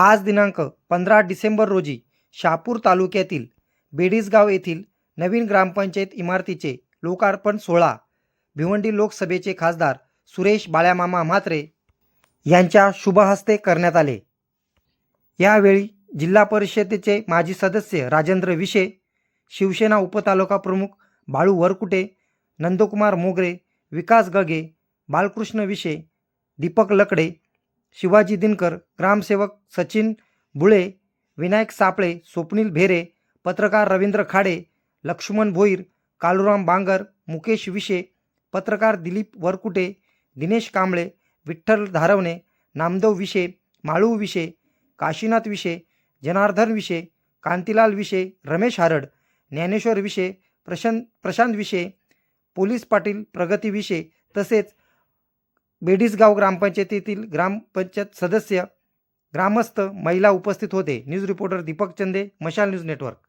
आज दिनांक पंधरा डिसेंबर रोजी शहापूर तालुक्यातील बेडीसगाव येथील नवीन ग्रामपंचायत इमारतीचे लोकार्पण सोहळा भिवंडी लोकसभेचे खासदार सुरेश बाळ्यामामा म्हात्रे यांच्या शुभहस्ते करण्यात आले. यावेळी जिल्हा परिषदेचे माजी सदस्य राजेंद्र विशे शिवसेना उपतालुका प्रमुख बाळू वरकुटे नंदकुमार मोगरे विकास गगे बालकृष्ण विशे दीपक लकडे शिवाजी दिनकर ग्रामसेवक सचिन बुळे विनायक सापळे स्वप्नील भेरे पत्रकार रवींद्र खाडे लक्ष्मण भोईर कालुराम बांगर मुकेश विशे पत्रकार दिलीप वरकुटे दिनेश कांबळे विठ्ठल धारवणे नामदेव विशे माळू विशे काशीनाथ विशे जनार्दन विशे कांतीलाल विशे रमेश हारड ज्ञानेश्वर विशे प्रशांत प्रशांत विशे पोलीस पाटील प्रगती विशे तसेच बेडीसगाव ग्रामपंचायतीतील ग्रामपंचायत सदस्य ग्रामस्थ महिला उपस्थित होते. न्यूज रिपोर्टर दीपक चंदे मशाल न्यूज नेटवर्क.